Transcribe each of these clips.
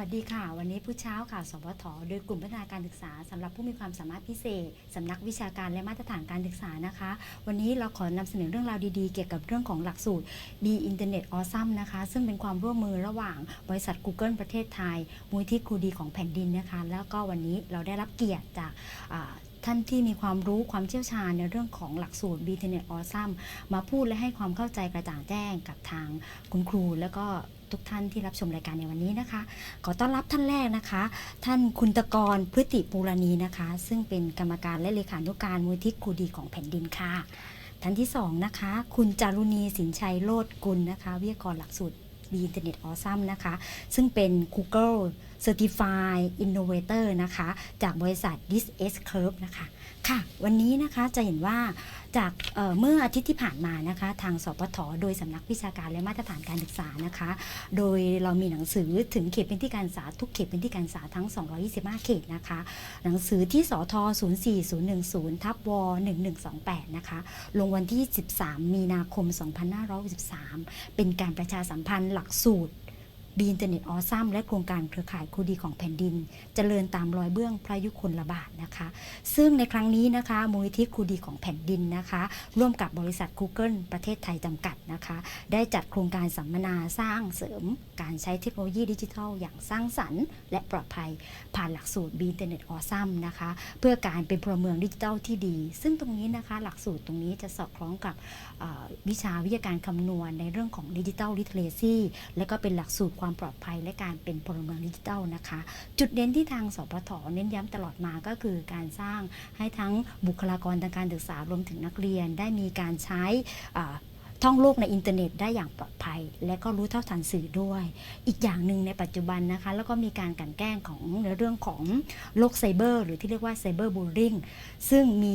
วัสดีค่ะ วันนี้ผู้เช้าค่ะสวทโดยกลุ่มพัฒนาการศึกษาสำหรับผู้มีความสามารถพิเศษสำนักวิชาการและมาตรฐานการศึกษานะคะ วันนี้เราขอนำเสนอเรื่องราวดีๆ เกี่ยวกับเรื่องของหลักสูตร B Internet Awesome นะคะ ซึ่งเป็นความร่วมมือระหว่างบริษัท Google ประเทศไทยมูลที่ครูดีของแผ่นดินนะคะ แล้วก็วันนี้เราได้รับเกียรติจากท่านที่มีความรู้ความเชี่ยวชาญในเรื่องของหลักสูตร B Internet Awesome มาพูดและให้ความเข้าใจกระจ่างแจ้งกับทางคุณครู แล้วก็ ทุกท่านที่รับชมรายการในวันนี้นะคะ ขอต้อนรับท่านแรกนะคะ ท่านคุณตะกรพฤติปูรณีนะคะ ซึ่งเป็นกรรมการและเลขานุการมูลที่ครูดีของแผ่นดินค่ะ ท่านที่สองนะคะ คุณจารุณีสินชัยโลดกุลนะคะ วิทยากรหลักสูตร B Internet Awesome นะคะ ซึ่งเป็น Google Certified Innovator นะคะ จากบริษัท This S Curve นะคะ ค่ะ วันนี้นะคะจะเห็นว่าจากเเมื่ออาทิตย์ที่ผ่านมานะคะ ทางสปทโดยสำนักวิชาการและมาตรฐานการศึกษานะคะ โดยเรามีหนังสือถึงเขตพื้นที่การศึกษาทุกเขตพื้นที่การศึกษาทั้ง 225 เขตนะคะ หนังสือที่สท04010ทับว1128นะคะลงวันที่ 13 มีนาคม 2563 เป็นการประชาสัมพันธ์หลักสูตร บีอินเทอร์เน็ตออซัมและโครงการเครือข่ายครูดีของแผ่นดินจเจริญตามรอยเบื้องพระยุคลบาทนะคะ ซึ่งในครั้งนี้นะคะมูลนิธิครูดีของแผ่นดินนะคะ ร่วมกับบริษัท Google ประเทศไทยจำกัดนะคะ ได้จัดโครงการสัมมนาสร้างเสริม การใช้เทคโนโลยีดิจิทัล อย่างสร้างสรรค์ และปลอดภัย ผ่านหลักสูตร B Internet Awesome นะคะเพื่อการเป็นพลเมืองดิจิทัลที่ดี ซึ่งตรงนี้นะคะหลักสูตรตรงนี้จะสอดคล้องกับวิชาวิทยาการคำนวณในเรื่องของดิจิทัลลิเทเรซีและก็เป็นหลักสูตรความปลอดภัยและการเป็นพลเมืองดิจิทัลนะคะ จุดเด่นที่ทางสปทเน้นย้ำตลอดมาก็คือการสร้างให้ทั้งบุคลากรทางการศึกษารวมถึงนักเรียนได้มีการใช้ท่องโลกในอินเทอร์เน็ตได้อย่างปลอดภัย และก็รู้เท่าทันสื่อด้วย อีกอย่างหนึ่งในปัจจุบันนะคะ แล้วก็มีการกันแกล้งของในเรื่องของโลกไซเบอร์ หรือที่เรียกว่าไซเบอร์บูลลิงซึ่งมี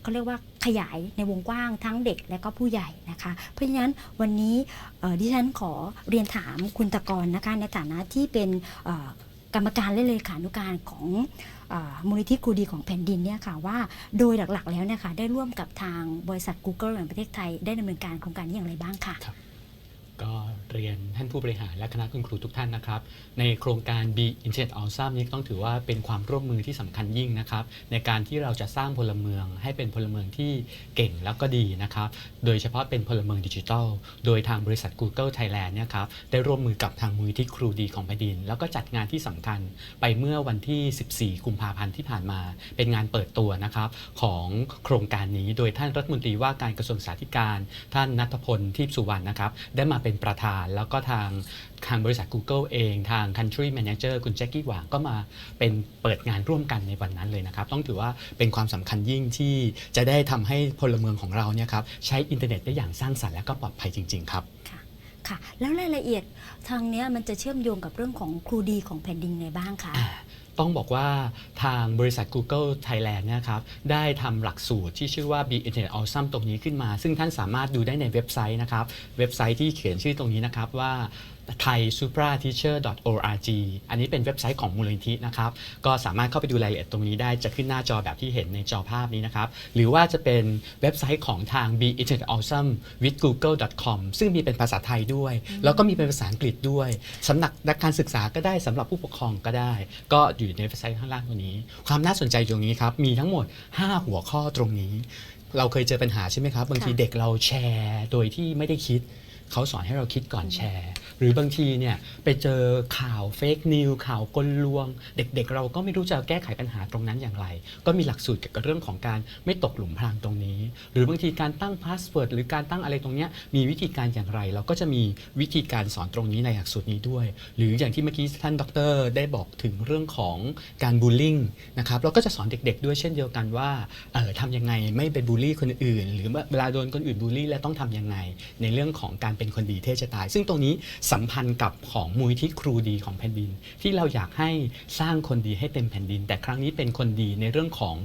เขาเรียกว่าขยายในวงกว้างทั้งเด็กและก็ผู้ใหญ่นะคะ เพราะฉะนั้นวันนี้ดิฉันขอเรียนถามคุณตะกรนะคะในฐานะที่เป็นกรรมการและเลขานุการของมูลนิธิครูดีของแผ่นดินเนี่ยค่ะว่าโดยหลักๆแล้วเนี่ยค่ะได้ร่วมกับทางบริษัท Google แห่งประเทศไทยได้ดำเนินการโครงการนี้อย่างไรบ้างค่ะ ก็เรียนท่านผู้บริหารและคณะคุณครูทุกท่านนะครับ ในโครงการ B Internet Awesome นี้ต้องถือว่าเป็นความร่วมมือที่สำคัญยิ่งนะครับ ในการที่เราจะสร้างพลเมืองให้เป็นพลเมืองที่เก่งแล้วก็ดีนะครับ โดยเฉพาะเป็นพลเมืองดิจิทัล โดยทางบริษัท Google Thailand เนี่ยครับได้ร่วมมือกับทางมูลที่ครูดีของแผ่นดิน แล้วก็จัดงานที่สำคัญไปเมื่อวันที่ 14 กุมภาพันธ์ที่ผ่านมา เป็นงานเปิดตัวนะครับของโครงการนี้โดยท่านรัฐมนตรีว่าการกระทรวงสาธารณสุขท่านนัทพลทิพสุวรรณนะครับได้มาเป็นประธาน แล้วก็ทางทางบริษัท Google เองทาง Country Manager คุณแจ็คกี้หวางก็มาเป็นเปิดงานร่วมกันในวันนั้นเลยนะครับ ต้องถือว่าเป็นความสำคัญยิ่งที่จะได้ทำให้พลเมืองของเราเนี่ยครับใช้อินเทอร์เน็ตได้อย่างสร้างสรรค์และก็ปลอดภัยจริง ๆ ครับค่ะค่ะแล้วรายละเอียดทางเนี้ยมันจะเชื่อมโยงกับเรื่องของครูดีของแผ่นดินไงบ้างคะ ต้องบอกว่าทางบริษัท Google Thailand นะครับได้ทำหลักสูตรที่ชื่อว่า Be Internet Awesome ตรงนี้ขึ้นมา ซึ่งท่านสามารถดูได้ในเว็บไซต์นะครับ เว็บไซต์ที่เขียนชื่อตรงนี้นะครับว่า thaisuprateacher.org อันนี้เป็นเว็บไซต์ของมูลนิธินะครับ ก็สามารถเข้าไปดูรายละเอียดตรงนี้ได้จะขึ้นหน้าจอแบบที่เห็นในจอภาพนี้นะครับ หรือว่าจะเป็นเว็บไซต์ของทาง be internet awesome with google com ซึ่งมีเป็นภาษาไทยด้วย แล้วก็มีเป็นภาษาอังกฤษด้วยสำหรับนักการศึกษาก็ได้สำหรับผู้ปกครองก็ได้ ก็อยู่ในเว็บไซต์ข้างล่างตรงนี้ ความน่าสนใจตรงนี้ครับ มีทั้งหมด 5 หัวข้อตรงนี้ เราเคยเจอปัญหาใช่ไหมครับบางทีเด็กเราแชร์ โดยที่ไม่ได้คิดเขาสอนให้เราคิดก่อนแชร์ หรือบางทีเนี่ยไปเจอข่าวเฟกนิวข่าวกลลวง เด็กๆ เราก็ไม่รู้จะแก้ไขปัญหาตรงนั้นอย่างไร ก็มีหลักสูตรเกี่ยวกับเรื่องของการไม่ตกหลุมพรางตรงนี้ หรือบางทีการตั้งพาสเวิร์ดหรือการตั้งอะไรตรงนี้มีวิธีการอย่างไร เราก็จะมีวิธีการสอนตรงนี้ในหลักสูตรนี้ด้วย หรืออย่างที่เมื่อกี้ท่านดร ได้บอกถึงเรื่องของการบูลลิงนะครับเราก็จะสอนเด็กๆ ด้วยเช่นเดียวกันว่าเออทำยังไงไม่ไปบูลลี่คนอื่น หรือเวลาโดนคนอื่นบูลลี่แล้วต้องทำยังไง ในเรื่องของการเป็นคนดีเท่จะตาย ซึ่งตรงนี้สัมพันธ์กับของมูลที่ครูดีของแผ่นดิน ที่เราอยากให้สร้างคนดีให้เต็มแผ่นดิน แต่ครั้งนี้เป็นคนดีในเรื่องของ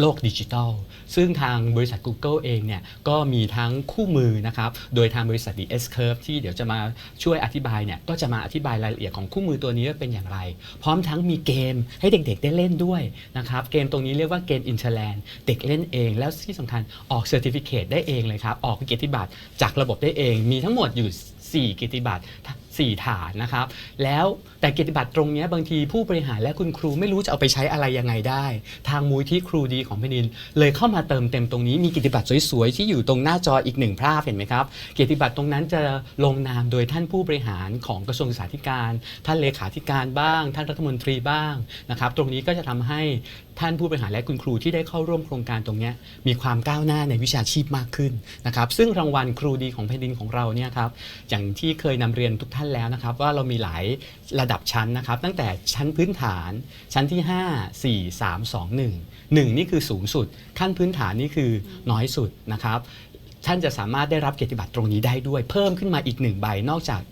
โลกดิจิทัล ซึ่งทางบริษัท Google เองเนี่ยก็มีทั้งคู่มือนะครับ โดยทางบริษัท DS Curve ที่เดี๋ยวจะมาช่วยอธิบายเนี่ยก็จะมาอธิบายรายละเอียดของคู่มือตัวนี้ว่าเป็นอย่างไร พร้อมทั้งมีเกมให้เด็กๆได้เล่นด้วยนะครับ เกมตรงนี้เรียกว่าเกม Interland เด็กเล่นเอง แล้วที่สำคัญออกเซอร์ติฟิเคได้เองเลยครับ ออกเกียรติบัตรจากระบบได้เอง มีทั้งหมดอยู่ 4 กิติบัตร 4 ฐานนะครับ แล้วแต่เกียรติบัตรตรงนี้บางทีผู้บริหารและคุณครูไม่รู้จะเอาไปใช้อะไรยังไงได้ ทางมูลที่ครูดีของแผ่นดิน เลยเข้ามาเติมเต็มตรงนี้มีเกียรติบัตรสวยๆ ที่อยู่ตรงหน้าจออีกหนึ่งภาพเห็นไหมครับ เกียรติบัตรตรงนั้นจะลงนามโดยท่านผู้บริหารของกระทรวงศึกษาธิการ ท่านเลขาธิการบ้าง ท่านรัฐมนตรีบ้างนะครับตรงนี้ก็จะทำให้ท่านผู้บริหารและคุณครูที่ได้เข้าร่วมโครงการตรงนี้มีความก้าวหน้าในวิชาชีพมากขึ้นนะครับซึ่งรางวัลครูดีของแผ่นดินของเราเนี่ยครับอย่างที่เคยนำเรียนทุกท่านแล้วนะครับว่าเรามีหลายระดับชั้นนะครับ ตั้งแต่ชั้นพื้นฐานชั้นที่ 5 4 3 2 1 1 นี่คือสูงสุด ขั้นพื้นฐานนี่คือน้อยสุดนะครับท่านจะสามารถได้รับเกียรติบัตรตรงนี้ได้ด้วย เพิ่มขึ้นมาอีกหนึ่งใบนอกจาก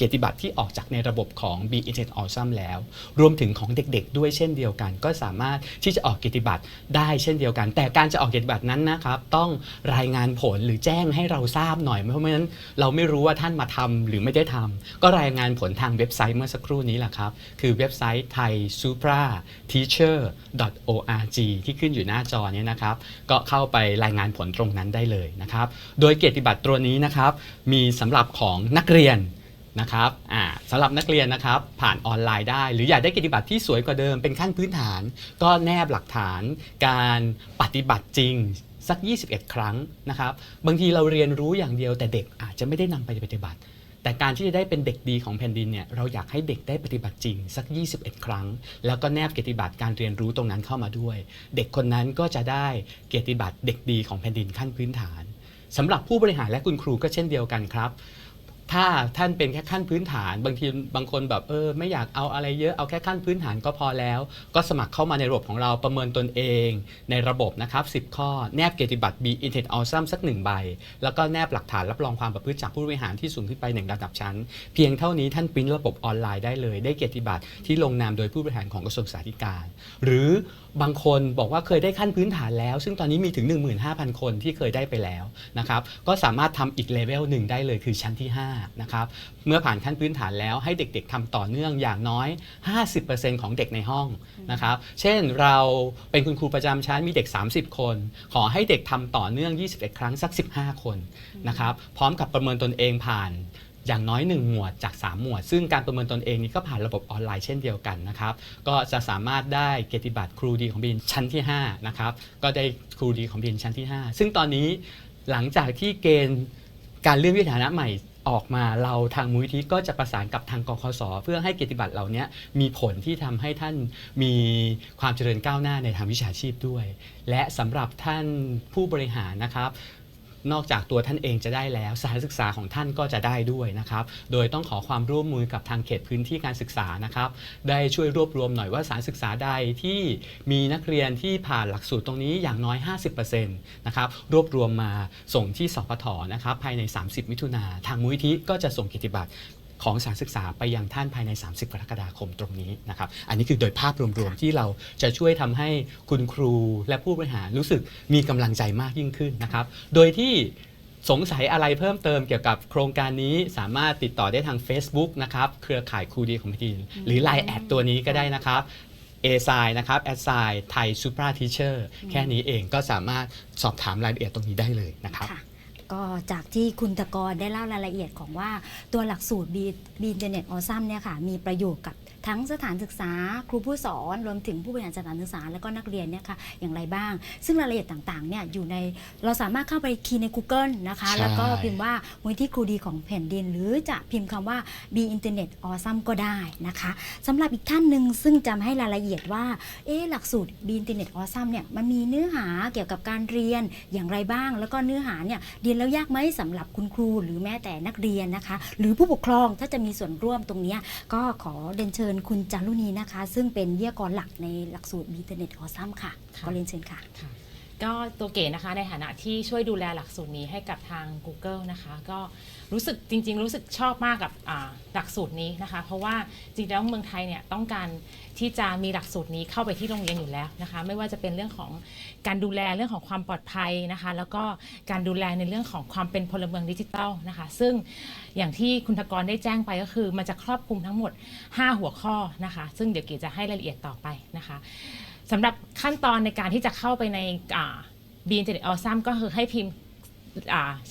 เกียรติบัตรที่ออกจากในระบบของ b i n t e r Awesome แล้ว รวมถึงของเด็กๆ ด้วยเช่นเดียวกัน ก็สามารถที่จะออกเกียรติบัตรได้เช่นเดียวกัน แต่การจะออกเกียรติบัตรนั้นนะครับ ต้องรายงานผลหรือแจ้งให้เราทราบหน่อยเพราะไม่งั้นเราไม่รู้ว่าท่านมาทำหรือไม่ได้ทำก็รายงานผลทางเว็บไซต์เมื่อสักครู่นี้แหละครับคือเว็บไซต์ thai supra teacher org ที่ขึ้นอยู่หน้าจอเนี้นะครับ ก็เข้าไปรายงานผลตรงนั้นได้เลยนะครับ โดยเกียรติบัตรตัวนี้นะครับ มีสำหรับของนักเรียน นะครับอ่าสำหรับนักเรียนนะครับผ่านออนไลน์ได้ หรืออยากได้เกียรติบัตรที่สวยกว่าเดิมเป็นขั้นพื้นฐาน ก็แนบหลักฐานการปฏิบัติจริงสัก 21 ครั้งนะครับบางทีเราเรียนรู้อย่างเดียวแต่เด็กอาจจะไม่ได้นำไปปฏิบัติ แต่การที่จะได้เป็นเด็กดีของแผ่นดินเนี่ยเราอยากให้เด็กได้ปฏิบัติจริงสัก 21 ครั้ง แล้วก็แนบเกียรติบัตรการเรียนรู้ตรงนั้นเข้ามาด้วย เด็กคนนั้นก็จะได้เกียรติบัตรเด็กดีของแผ่นดินขั้นพื้นฐานสำหรับผู้บริหารและคุณครูก็เช่นเดียวกันครับ ถ้าท่านเป็นแค่ขั้นพื้นฐาน บางทีบางคนแบบเออไม่อยากเอาอะไรเยอะเอาแค่ขั้นพื้นฐานก็พอแล้ว ก็สมัครเข้ามาในระบบของเราประเมินตนเอง ในระบบนะครับ 10 ข้อ แนบเกียรติบัตร B Intent Awesome สักหนึ่งใบ แล้วก็แนบหลักฐานรับรองความประพฤติจากผู้บริหารที่สูงขึ้นไปหนึ่งระดับชั้น เพียงเท่านี้ท่านปริ้นระบบออนไลน์ได้เลย ได้เกียรติบัตรที่ลงนามโดยผู้บริหารของกระทรวงศึกษาธิการ หรือบางคนบอกว่าเคยได้ขั้นพื้นฐานแล้ว ซึ่งตอนนี้มีถึง 15,000 คนที่เคยได้ไปแล้วนะครับก็สามารถทำอีกเลเวลหนึ่งได้เลยคือชั้นที่ 5นะครับ เมื่อผ่านขั้นพื้นฐานแล้วให้เด็กๆทำต่อเนื่องอย่างน้อย 50%ของเด็กในห้องนะครับ เช่นเราเป็นคุณครูประจำชั้นมีเด็ก 30 คน ขอให้เด็กทำต่อเนื่อง 21 ครั้งสัก 15 คนนะครับ พร้อมกับประเมินตนเองผ่านอย่างน้อย 1 หมวดจาก 3 หมวด ซึ่งการประเมินตนเองนี้ก็ผ่านระบบออนไลน์เช่นเดียวกันนะครับ ก็จะสามารถได้เกียรติบัตรครูดีของบินชั้นที่ 5 นะครับ ก็ได้ครูดีของบินชั้นที่ 5 ซึ่งตอนนี้หลังจากที่เกณฑ์การเลื่อนวิทยานะใหม่ ออกมาเราทางมูลที่ก็จะประสานกับทางกคสเพื่อให้เกียรติบัตรเหล่านี้มีผลที่ทำให้ท่านมีความเจริญก้าวหน้าในทางวิชาชีพด้วย และสำหรับท่านผู้บริหารนะครับ นอกจากตัวท่านเองจะได้แล้วสถานศึกษาของท่านก็จะได้ด้วยนะครับ โดยต้องขอความร่วมมือกับทางเขตพื้นที่การศึกษานะครับ ได้ช่วยรวบรวมหน่อยว่าสถานศึกษาใดที่มีนักเรียนที่ผ่านหลักสูตรตรงนี้อย่างน้อย 50%นะครับรวบรวมมาส่งที่สพทนะครับภายใน 30 มิถุนาทางมูลนิธิก็จะส่งกิติบัตร ของสถานศึกษาไปยังท่านภายใน 30 กรกฎาคมตรงนี้นะครับ อันนี้คือโดยภาพรวมๆที่เราจะช่วยทำให้คุณครูและผู้บริหารรู้สึกมีกำลังใจมากยิ่งขึ้นนะครับ โดยที่สงสัยอะไรเพิ่มเติมเกี่ยวกับโครงการนี้สามารถติดต่อได้ทาง Facebook นะครับ เครือข่ายครูดีของแผ่นดินหรือ Line แอดตัวนี้ก็ได้นะครับ a s i นะครับแอดไซไทยซูเปอร์ทีเชอร์แค่นี้เองก็สามารถสอบถามรายละเอียดตรงนี้ได้เลยนะครับ ก็จากที่คุณตะกรได้เล่ารายละเอียดของว่าตัวหลักสูตรบีบีอินเจเน็ตออซัมเนี่ยค่ะมีประโยชน์กับ ทั้งสถานศึกษาครูผู้สอนรวมถึงผู้บริหารสถานศึกษา และก็นักเรียนเนี่ยค่ะอย่างไรบ้าง ซึ่งรายละเอียดต่างๆเนี่ยอยู่ในเราสามารถเข้าไปคีย์ใน Google นะคะใช่แล้วก็พิมพ์ว่ามูลที่ครูดีของแผ่นดิน หรือจะพิมพ์คำว่า b Internet Awesome ก็ได้นะคะสำหรับอีกท่านหนึ่งซึ่งจะมาให้รายละเอียดว่าเอ๊ะหลักสูตร b Internet Awesome เนี่ยมันมีเนื้อหาเกี่ยวกับการเรียนอย่างไรบ้าง แล้วก็เนื้อหาเนี่ยเรียนแล้วยากไหมสำหรับคุณครูหรือแม้แต่นักเรียนนะคะ หรือผู้ปกครองถ้าจะมีส่วนร่วมตรงเนี้ยก็ขอเรียนเชิญคุณจารุณีนะคะ ซึ่งเป็นวิทยากรหลักในหลักสูตร b Internet Awesome ค่ะ ค่ะ ก็เรียนเชิญค่ะ ค่ะ ก็ตัวเก๋นะคะในฐานะที่ช่วยดูแลหลักสูตรนี้ให้กับทาง Google นะคะ ก็รู้สึกจริง ๆ รู้สึกชอบมากกับหลักสูตรนี้นะคะ เพราะว่าจริงๆแล้วเมืองไทยเนี่ยต้องการที่จะมีหลักสูตรนี้เข้าไปที่โรงเรียนอยู่แล้วนะคะ ไม่ว่าจะเป็นเรื่องของการดูแลเรื่องของความปลอดภัยนะคะ แล้วก็การดูแลในเรื่องของความเป็นพลเมืองดิจิทัลนะคะ ซึ่งอย่างที่คุณธกรได้แจ้งไปก็คือมันจะครอบคลุมทั้งหมด 5 หัวข้อนะคะ ซึ่งเดี๋ยวเก๋จะให้รายละเอียดต่อไปนะคะ สำหรับขั้นตอนในการที่จะเข้าไปในบีอินเทอร์เน็ตออซัมก็คือให้พิมพ์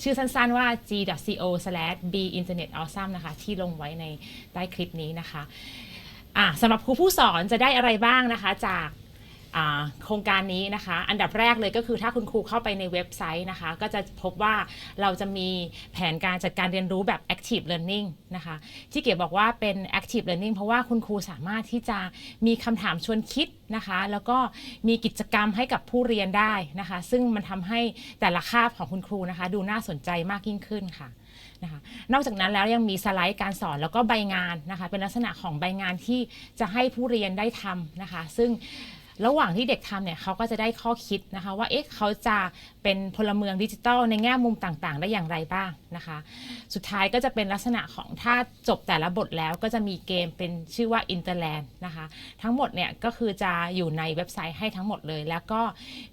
ชื่อสั้นๆว่า g.co/binternet.awesome นะคะ ที่ลงไว้ในใต้คลิปนี้นะคะะสำหรับครูผู้สอนจะได้อะไรบ้างนะคะจาก โครงการนี้นะคะ อันดับแรกเลยก็คือถ้าคุณครูเข้าไปในเว็บไซต์นะคะ ก็จะพบว่าเราจะมีแผนการจัดการเรียนรู้แบบ active learning นะคะที่เก๋บอกว่าเป็น active learning เพราะว่าคุณครูสามารถที่จะมีคำถามชวนคิดนะคะ แล้วก็มีกิจกรรมให้กับผู้เรียนได้นะคะ ซึ่งมันทำให้แต่ละคาบของคุณครูนะคะ ดูน่าสนใจมากยิ่งขึ้นค่ะนะคะนอกจากนั้นแล้วยังมีสไลด์การสอนแล้วก็ใบงานนะคะ เป็นลักษณะของใบงานที่จะให้ผู้เรียนได้ทำนะคะ ซึ่ง ระหว่างที่เด็กทำเนี่ยเขาก็จะได้ข้อคิดนะคะว่าเอ๊ะเขาจะเป็นพลเมืองดิจิทัลในแง่มุมต่างๆ ได้อย่างไรบ้างนะคะ สุดท้ายก็จะเป็นลักษณะของถ้าจบแต่ละบทแล้วก็จะมีเกมเป็นชื่อว่า Interland นะคะทั้งหมดเนี่ยก็คือจะอยู่ในเว็บไซต์ให้ทั้งหมดเลย แล้วก็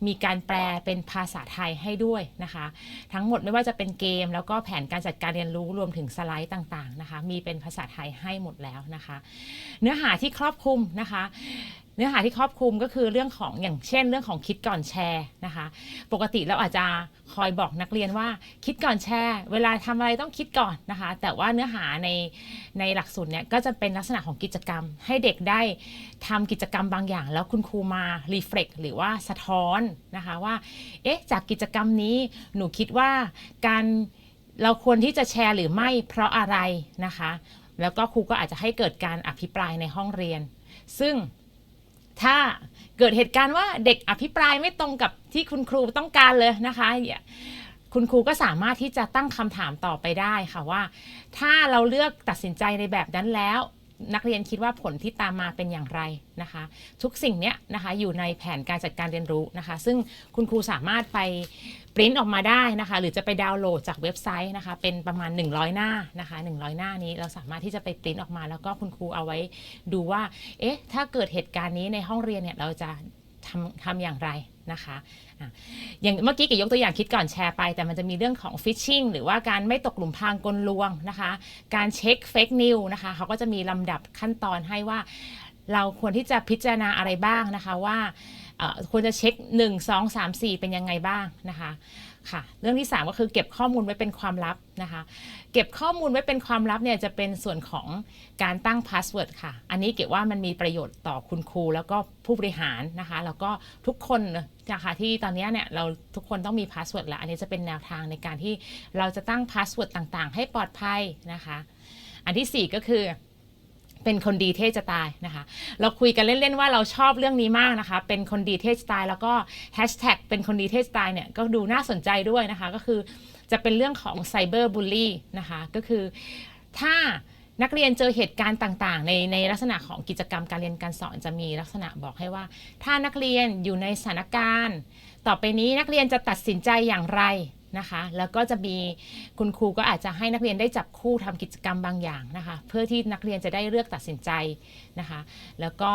มีการแปลเป็นภาษาไทยให้ด้วยนะคะ ทั้งหมดไม่ว่าจะเป็นเกม แล้วก็แผนการจัดการเรียนรู้รวมถึงสไลด์ต่างๆนะคะมีเป็นภาษาไทยให้หมดแล้วนะคะ เนื้อหาที่ครอบคลุมนะคะ เนื้อหาที่ครอบคลุมก็คือเรื่องของอย่างเช่น เรื่องของคิดก่อนแชร์นะคะ ปกติเราอาจจะคอยบอกนักเรียนว่าคิดก่อนแชร์ เวลาทำอะไรต้องคิดก่อนนะคะ แต่ว่าเนื้อหาในในหลักสูตรเนี่ยก็จะเป็นลักษณะของกิจกรรม ให้เด็กได้ทำกิจกรรมบางอย่าง แล้วคุณครูมารีเฟล็กหรือว่าสะท้อนนะคะว่าเอ๊ะจากกิจกรรมนี้หนูคิดว่าการเราควรที่จะแชร์หรือไม่เพราะอะไรนะคะ แล้วก็ครูก็อาจจะให้เกิดการอภิปรายในห้องเรียน ซึ่ง ถ้าเกิดเหตุการณ์ว่าเด็กอภิปรายไม่ตรงกับที่คุณครูต้องการเลยนะคะ คุณครูก็สามารถที่จะตั้งคำถามต่อไปได้ค่ะว่า ถ้าเราเลือกตัดสินใจในแบบนั้นแล้ว นักเรียนคิดว่าผลที่ตามมาเป็นอย่างไรนะคะ ทุกสิ่งเนี้ยนะคะอยู่ในแผนการจัดการเรียนรู้นะคะ ซึ่งคุณครูสามารถไปปริ้นออกมาได้นะคะ หรือจะไปดาวน์โหลดจากเว็บไซต์นะคะ เป็นประมาณ 100 หน้านะคะ 100 หน้านี้เราสามารถที่จะไปปริ้นออกมา แล้วก็คุณครูเอาไว้ดูว่า เอ๊ะ ถ้าเกิดเหตุการณ์นี้ในห้องเรียนเนี่ยเราจะทำทำอย่างไร นะคะอะอย่างเมื่อกี้ก๋ยกตัวอย่างคิดก่อนแชร์ไป แต่มันจะมีเรื่องของฟิชชิงหรือว่าการไม่ตกหลุมพรางกลลวงนะคะ การเช็คเฟกนิวนะคะเขาก็จะมีลำดับขั้นตอนให้ว่าเราควรที่จะพิจารณาอะไรบ้างนะคะว่าควรจะเช็ค 1 2 3 4 เป็นยังไงบ้างนะคะ ค่ะเรื่องที่ 3 ก็คือเก็บข้อมูลไว้เป็นความลับนะคะ เก็บข้อมูลไว้เป็นความลับเนี่ยจะเป็นส่วนของการตั้งพาสเวิร์ดค่ะ อันนี้เก็บว่ามันมีประโยชน์ต่อคุณครู แล้วก็ผู้บริหารนะคะ แล้วก็ทุกคนนะคะที่ตอนนี้เนี่ยเราทุกคนต้องมีพาสเวิร์ดแล้ว อันนี้จะเป็นแนวทางในการที่เราจะตั้งพาสเวิร์ดต่างๆ ให้ปลอดภัยนะคะ อันที่ 4 ก็คือ เป็นคนดีเท่จะตายนะคะ เราคุยกันเล่นๆว่าเราชอบเรื่องนี้มากนะคะ เป็นคนดีเท่จะตาย แล้วก็แฮชแท็กเป็นคนดีเท่จะตายเนี่ยก็ดูน่าสนใจด้วยนะคะ ก็คือจะเป็นเรื่องของไซเบอร์บูลลี่นะคะ ก็คือถ้านักเรียนเจอเหตุการณ์ต่างๆ ในในลักษณะของกิจกรรมการเรียนการสอนจะมีลักษณะบอกให้ว่า ถ้านักเรียนอยู่ในสถานการณ์ ต่อไปนี้นักเรียนจะตัดสินใจอย่างไร นะคะ แล้วก็จะมีคุณครูก็อาจจะให้นักเรียนได้จับคู่ทำกิจกรรมบางอย่างนะคะ เพื่อที่นักเรียนจะได้เลือกตัดสินใจนะคะ แล้วก็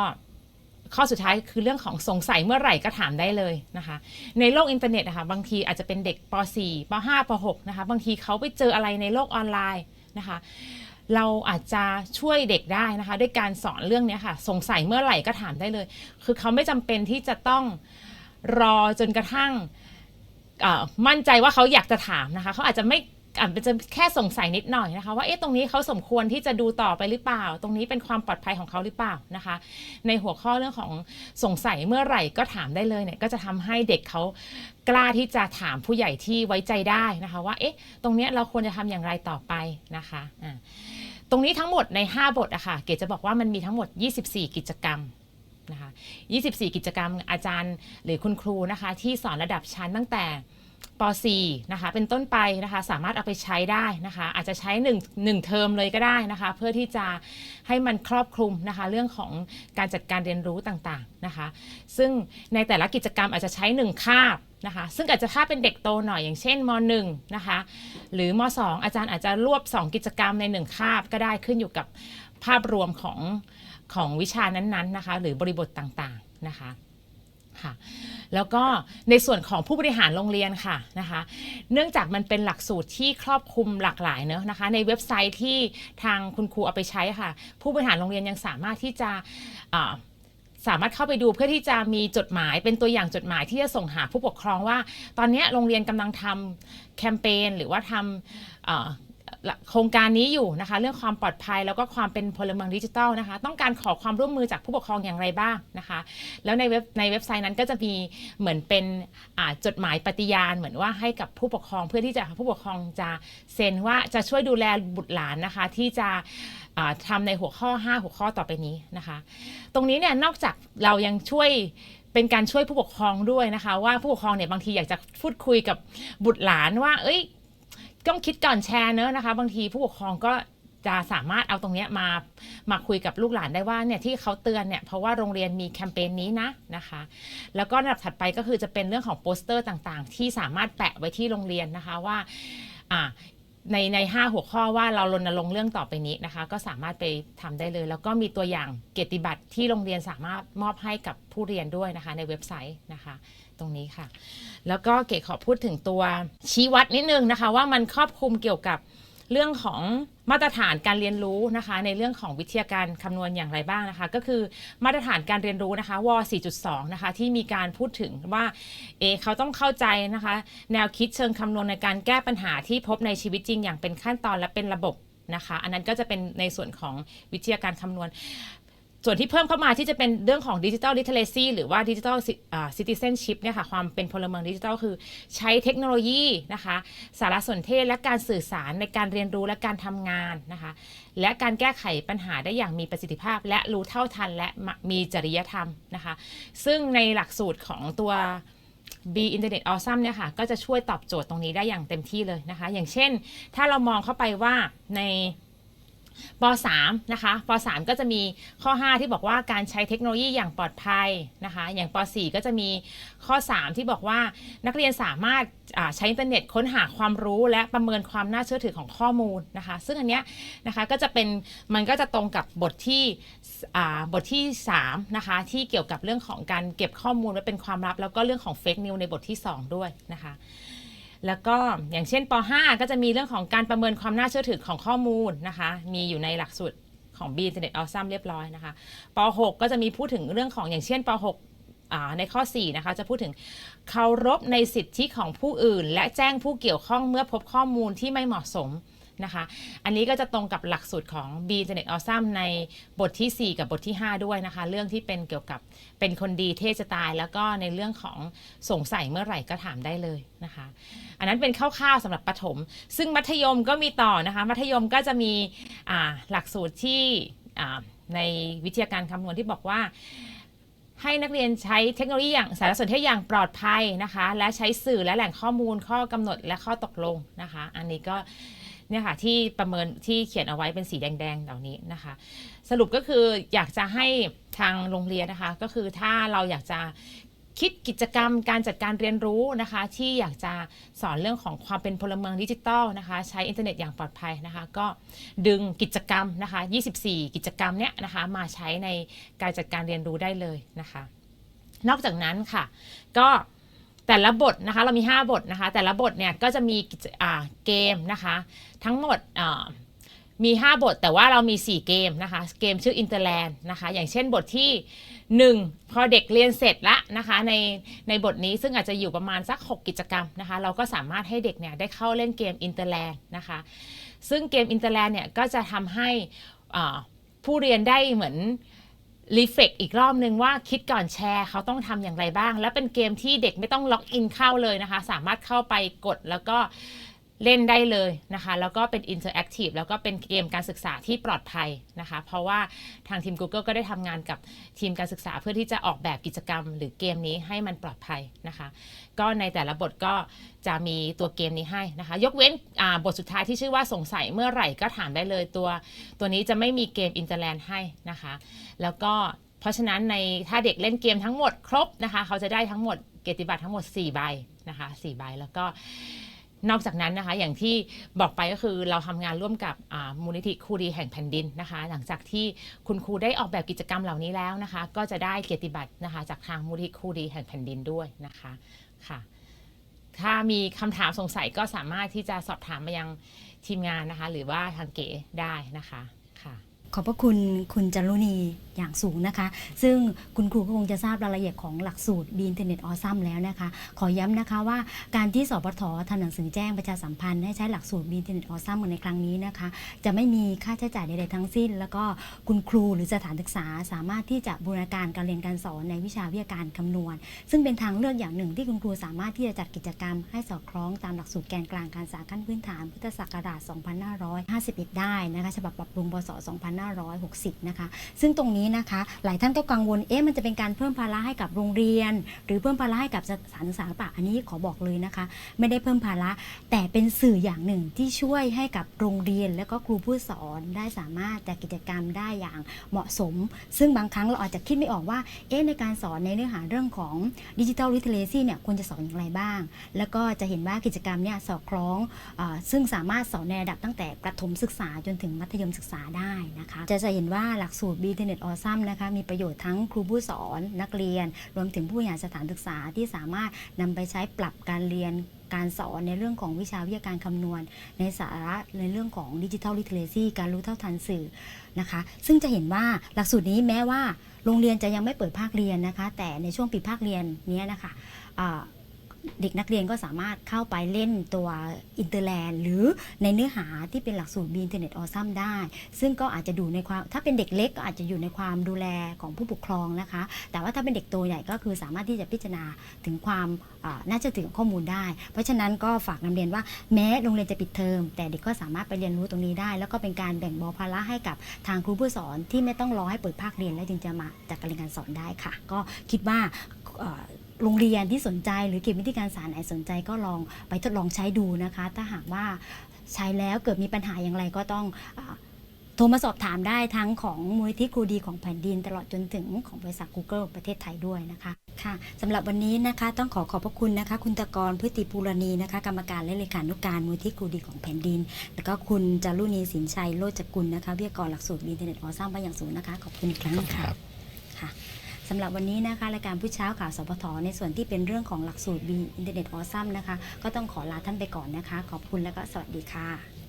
ข้อสุดท้ายคือเรื่องของสงสัยเมื่อไหร่ก็ถามได้เลยนะคะ ในโลกอินเทอร์เน็ตนะคะบางทีอาจจะเป็นเด็กป .4 ป .5 ป .6 นะคะบางทีเขาไปเจออะไรในโลกออนไลน์นะคะ เราอาจจะช่วยเด็กได้นะคะด้วยการสอนเรื่องนี้ค่ะ สงสัยเมื่อไหร่ก็ถามได้เลย คือเขาไม่จำเป็นที่จะต้องรอจนกระทั่ง มั่นใจว่าเขาอยากจะถามนะคะเขาอาจจะไม่อาจจะแค่สงสัยนิดหน่อยนะคะ ว่าเอ๊ะตรงนี้เขาสมควรที่จะดูต่อไปหรือเปล่า ตรงนี้เป็นความปลอดภัยของเขาหรือเปล่านะคะ ในหัวข้อเรื่องของสงสัยเมื่อไหร่ก็ถามได้เลยเนี่ยก็จะทำให้เด็กเขากล้าที่จะถามผู้ใหญ่ที่ไว้ใจได้นะคะ ว่าเอ๊ะตรงนี้เราควรจะทำอย่างไรต่อไปนะคะอ่าตรงนี้ทั้งหมดใน 5 บทอะค่ะเกดจะบอกว่ามันมีทั้งหมด 24 กิจกรรม นะคะ 24 กิจกรรมอาจารย์หรือคุณครูนะคะ ที่สอนระดับชั้นตั้งแต่ป .4 นะคะ เป็นต้นไปนะคะ สามารถเอาไปใช้ได้นะคะ อาจจะใช้1 1เทอมเลยก็ได้นะคะ เพื่อที่จะให้มันครอบคลุมนะคะ เรื่องของการจัดการเรียนรู้ต่างๆนะคะ ซึ่งในแต่ละกิจกรรมอาจจะใช้ 1 คาบนะคะ ซึ่งอาจจะถ้าเป็นเด็กโตหน่อยอย่างเช่นม .1 นะคะ หรือม .2 อาจารย์อาจจะรวบ 2 กิจกรรมใน 1 คาบก็ได้ขึ้นอยู่กับภาพรวมของ ของวิชานั้นๆนะคะ หรือบริบทต่างๆนะคะค่ะแล้วก็ในส่วนของผู้บริหารโรงเรียนค่ะนะคะ เนื่องจากมันเป็นหลักสูตรที่ครอบคลุมหลากหลายเนอะนะคะ ในเว็บไซต์ที่ทางคุณครูเอาไปใช้ค่ะ ผู้บริหารโรงเรียนยังสามารถที่จะสามารถเข้าไปดูเพื่อที่จะมีจดหมายเป็นตัวอย่างจดหมายที่จะส่งหาผู้ปกครองว่า ตอนนี้โรงเรียนกำลังทำแคมเปญหรือว่าทำ โครงการนี้อยู่นะคะ เรื่องความปลอดภัยแล้วก็ความเป็นพลเมืองดิจิทัลนะคะ ต้องการขอความร่วมมือจากผู้ปกครองอย่างไรบ้างนะคะ แล้วในเว็บในเว็บไซต์นั้นก็จะมีเหมือนเป็นจดหมายปฏิญาณเหมือนว่าให้กับผู้ปกครอง เพื่อที่จะผู้ปกครองจะเซ็นว่าจะช่วยดูแลบุตรหลานนะคะ ที่จะอ่าทำในหัวข้อ 5 หัวข้อต่อไปนี้นะคะ ตรงนี้เนี่ยนอกจากเรายังช่วยเป็นการช่วยผู้ปกครองด้วยนะคะ ว่าผู้ปกครองเนี่ยบางทีอยากจะพูดคุยกับบุตรหลานว่า เอ้ย ต้องคิดก่อนแชร์เนอะนะคะ บางทีผู้ปกครองก็จะสามารถเอาตรงนี้มามาคุยกับลูกหลานได้ว่าเนี่ยที่เขาเตือนเนี่ยเพราะว่าโรงเรียนมีแคมเปญนี้นะนะคะ แล้วก็ระดับถัดไปก็คือจะเป็นเรื่องของโปสเตอร์ต่างๆ ที่สามารถแปะไว้ที่โรงเรียนนะคะว่าในในห้าหัวข้อว่าเรารณรงค์เรื่องต่อไปนี้นะคะ ก็สามารถไปทำได้เลย แล้วก็มีตัวอย่างเกียรติบัตรที่โรงเรียนสามารถมอบให้กับผู้เรียนด้วยนะคะในเว็บไซต์นะคะ ตรงนี้ค่ะ แล้วก็เก๋ขอพูดถึงตัวชี้วัดนิดนึงนะคะ ว่ามันครอบคลุมเกี่ยวกับเรื่องของมาตรฐานการเรียนรู้นะคะ ในเรื่องของวิทยาการคำนวณอย่างไรบ้างนะคะ ก็คือมาตรฐานการเรียนรู้นะคะว 4.2 นะคะ ที่มีการพูดถึงว่าเอเขาต้องเข้าใจนะคะ แนวคิดเชิงคำนวณในการแก้ปัญหาที่พบในชีวิตจริงอย่างเป็นขั้นตอนและเป็นระบบนะคะ อันนั้นก็จะเป็นในส่วนของวิทยาการคำนวณ ส่วนที่เพิ่มเข้ามาที่จะเป็นเรื่องของดิจิทัลลิเทเลซีหรือว่าดิจิทัลซิติเซนชิพเนี่ยค่ะความเป็นพลเมืองดิจิทัลคือใช้เทคโนโลยีนะคะสารสนเทศและการสื่อสารในการเรียนรู้และการทำงานนะคะและการแก้ไขปัญหาได้อย่างมีประสิทธิภาพ และรู้เท่าทันและมีจริยธรรมนะคะซึ่งในหลักสูตรของตัว B Internet Awesome เนี่ยค่ะก็จะช่วยตอบโจทย์ตรงนี้ได้อย่างเต็มที่เลยนะคะ อย่างเช่นถ้าเรามองเข้าไปว่าใน ป .3 นะคะป .3 ก็จะมีข้อ 5 ที่บอกว่าการใช้เทคโนโลยีอย่างปลอดภัยนะคะอย่างป .4 ก็จะมีข้อ 3 ที่บอกว่านักเรียนสามารถใช้อินเทอร์เน็ตค้นหาความรู้และประเมินความน่าเชื่อถือของข้อมูลนะคะ ซึ่งอันเนี้ยนะคะก็จะเป็นมันก็จะตรงกับบทที่บทที่3นะคะที่เกี่ยวกับเรื่องของการเก็บข้อมูลไว้เป็นความลับ แล้วก็เรื่องของเฟกนิวในบทที่ 2 ด้วยนะคะ แล้วก็อย่างเช่นป .5 ก็จะมีเรื่องของการประเมินความน่าเชื่อถือของข้อมูลนะคะ มีอยู่ในหลักสูตรของ B Internet Awesome เรียบร้อยนะคะป .6 ก็จะมีพูดถึงเรื่องของอย่างเช่นป .6 ในข้อ 4 นะคะ จะพูดถึงเคารพในสิทธิของผู้อื่น และแจ้งผู้เกี่ยวข้องเมื่อพบข้อมูลที่ไม่เหมาะสม นะคะ อันนี้ก็จะตรงกับหลักสูตรของ B Internet Awesome ในบทที่ 4 กับบทที่ 5 ด้วยนะคะ เรื่องที่เป็นเกี่ยวกับเป็นคนดีเท่จะตาย แล้วก็ในเรื่องของสงสัยเมื่อไหร่ก็ถามได้เลยนะคะ อันนั้นเป็นคร่าวๆสำหรับประถม ซึ่งมัธยมก็มีต่อนะคะ มัธยมก็จะมีหลักสูตรที่ในวิทยาการคำนวณที่บอกว่าให้นักเรียนใช้เทคโนโลยีอย่างสารสนเทศอย่างปลอดภัยนะคะ และใช้สื่อและแหล่งข้อมูลข้อกำหนดและข้อตกลงนะคะ อันนี้ก็ เนี่ยค่ะที่ประเมินที่เขียนเอาไว้เป็นสีแดงๆเหล่านี้นะคะ สรุปก็คืออยากจะให้ทางโรงเรียนนะคะ ก็คือถ้าเราอยากจะคิดกิจกรรมการจัดการเรียนรู้นะคะ ที่อยากจะสอนเรื่องของความเป็นพลเมืองดิจิทัลนะคะ ใช้อินเทอร์เน็ตอย่างปลอดภัยนะคะ ก็ดึงกิจกรรมนะคะ 24 กิจกรรมเนี้ยนะคะ มาใช้ในการจัดการเรียนรู้ได้เลยนะคะ นอกจากนั้นค่ะ ก็ แต่ละบทนะคะเรามี 5 บทนะคะ แต่ละบทเนี่ยก็จะมีเกมนะคะ ทั้งหมดมี 5 บทแต่ว่าเรามี 4 เกมนะคะ เกมชื่อ Interland นะคะ อย่างเช่นบทที่ 1 พอเด็กเรียนเสร็จละนะคะในในบทนี้ซึ่งอาจจะอยู่ประมาณสัก 6 กิจกรรมนะคะ เราก็สามารถให้เด็กเนี่ยได้เข้าเล่นเกม Interland นะคะ ซึ่งเกม Interland เนี่ยก็จะทำให้ผู้เรียนได้เหมือน รีเฟกอีกรอบนึงว่าคิดก่อนแชร์เขาต้องทำอย่างไรบ้าง และเป็นเกมที่เด็กไม่ต้องล็อกอินเข้าเลยนะคะ สามารถเข้าไปกดแล้วก็ เล่นได้เลยนะคะ แล้วก็เป็นอินเ r อร์แอคทีฟแล้วก็เป็นเกมการศึกษาที่ปลอดภัยนะคะ เพราะว่าทางทีม Google ก็ได้ทำงานกับทีมการศึกษาเพื่อที่จะออกแบบกิจกรรม หรือเกมนี้ให้มันปลอดภัยนะคะ ก็ในแต่ละบทก็จะมีตัวเกมนี้ให้นะคะ ยกเว้นบทสุดท้ายที่ชื่อว่าสงสัยเมื่อไหร่ก็ถามได้เลยตัว ตัวนี้จะไม่มีเกมอินเตอร์แลนด์ให้นะคะ แล้วก็เพราะฉะนั้นในถ้าเด็กเล่นเกมทั้งหมดครบนะคะ เขาจะได้ทั้งหมดเกียรติบัตรทั้งหมด 4 ใบนะคะ4ใบแล้วก็ นอกจากนั้นนะคะอย่างที่บอกไปก็คือเราทำงานร่วมกับมูลนิธิครูดีแห่งแผ่นดินนะคะ หลังจากที่คุณครูได้ออกแบบกิจกรรมเหล่านี้แล้วนะคะ ก็จะได้เกียรติบัตรนะคะ จากทางมูลนิธิครูดีแห่งแผ่นดินด้วยนะคะค่ะ ถ้ามีคำถามสงสัยก็สามารถที่จะสอบถามมายังทีมงานนะคะ หรือว่าทางเก๋ได้นะคะ ขอบพระคุณคุณจารุณีอย่างสูงนะคะ ซึ่งคุณครูก็คงจะทราบรายละเอียดของหลักสูตรบีอินเทอร์เน็ตออซัมแล้วนะคะ ขอย้ำนะคะว่าการที่สปททำหนังสือแจ้งประชาสัมพันธ์ให้ใช้หลักสูตรบีอินเทอร์เน็ตออซัมในครั้งนี้นะคะ จะไม่มีค่าใช้จ่ายใดๆทั้งสิ้น แล้วก็คุณครูหรือสถานศึกษาสามารถที่จะบูรณาการการเรียนการสอนในวิชาวิทยาการคำนวณ ซึ่งเป็นทางเลือกอย่างหนึ่งที่คุณครูสามารถที่จะจัดกิจกรรม ให้สอดคล้องตามหลักสูตรแกนกลางการศึกษาขั้นพื้นฐานพุทธศักราช 2551 ได้นะคะฉบับปรับปรุงพศ2560 นะคะ ซึ่งตรงนี้นะคะ หลายท่านก็กังวล เอ๊ะ มันจะเป็นการเพิ่มภาระให้กับโรงเรียน หรือเพิ่มภาระให้กับสถานศึกษาอเปล่าอันนี้ขอบอกเลยนะคะ ไม่ได้เพิ่มภาระ แต่เป็นสื่ออย่างหนึ่งที่ช่วยให้กับโรงเรียน และก็ครูผู้สอนได้สามารถจัดกิจกรรมได้อย่างเหมาะสม ซึ่งบางครั้งเราอาจจะคิดไม่ออกว่า เอ๊ะ ในการสอนในเนื้อหาเรื่องของดิจิทัลลิเทเลซีเนี่ยควรจะสอนอย่างไรบ้าง แล้วก็จะเห็นว่ากิจกรรมเนี่ยสอดคล้องอซึ่งสามารถสอนในระดับตั้งแต่ประถมศึกษาจนถึงมัธยมศึกษาได้นะคะจะจะเห็นว่าหลักสูตร b ีเทเน็ตออซัมนะคะมีประโยชน์ทั้งครูผู้สอนนักเรียน รวมถึงผู้บริหารสถานศึกษาที่สามารถนำไปใช้ปรับการเรียนการสอนในเรื่องของวิชาวิทยาการคำนวณ ในสาระในเรื่องของดิจิทัลลิเทเลซีการรู้เท่าทันสื่อนะคะ ซึ่งจะเห็นว่าหลักสูตรนี้แม้ว่าโรงเรียนจะยังไม่เปิดภาคเรียนนะคะ แต่ในช่วงปิดภาคเรียนนี้นะคะ เด็กนักเรียนก็สามารถเข้าไปเล่นตัวอินเตอร์แลนด์หรือในเนื้อหาที่เป็นหลักสูตรบีอินเทอร์เน็ตออซัมได้ ซึ่งก็อาจจะดูในความถ้าเป็นเด็กเล็กก็อาจจะอยู่ในความดูแลของผู้ปกครองนะคะ แต่ว่าถ้าเป็นเด็กโตใหญ่ก็คือสามารถที่จะพิจารณาถึงความน่าจะถือข้อมูลได้ เพราะฉะนั้นก็ฝากนำเรียนว่าแม้โรงเรียนจะปิดเทอม แต่เด็กก็สามารถไปเรียนรู้ตรงนี้ได้ แล้วก็เป็นการแบ่งบาภาระให้กับทางครูผู้สอนที่ไม่ต้องรอให้เปิดภาคเรียนแล้วจึงจะมาจัดการเรียนการสอนได้ค่ะ ก็คิดว่า โรงเรียนที่สนใจ หรือเก็บวิธีการสารไหนสนใจก็ลองไปทดลองใช้ดูนะคะ ถ้าหากว่าใช้แล้วเกิดมีปัญหาอย่างไรก็ต้องอาโทรมาสอบถามได้ทั้งของมูลนิธิครูดีของแผ่นดิน ตลอดจนถึงของบริษัท Google ประเทศไทยด้วยนะคะค่ะสำหรับวันนี้นะคะต้องขอขอบพระคุณนะคะ คุณตะกรพฤติปูรณีนะคะ กรรมการและเลขานุการมูลนิธิครูดีของแผ่นดิน แล้วก็คุณจารุณีสินชัยโลจกุลนะคะวิทยากรหลักสูตรอินเทอร์เน็ตออซัมมาอย่างสูงนะคะ ขอบคุณอีกครั้งหนึ่งค่ะค่ะ สำหรับวันนี้นะคะรายการผู้เช้าข่าวสปทในส่วนที่เป็นเรื่องของหลักสูตร B อินเทอร์เน็ตออซัมนะคะ ก็ต้องขอลาท่านไปก่อนนะคะ ขอบคุณและก็สวัสดีค่ะ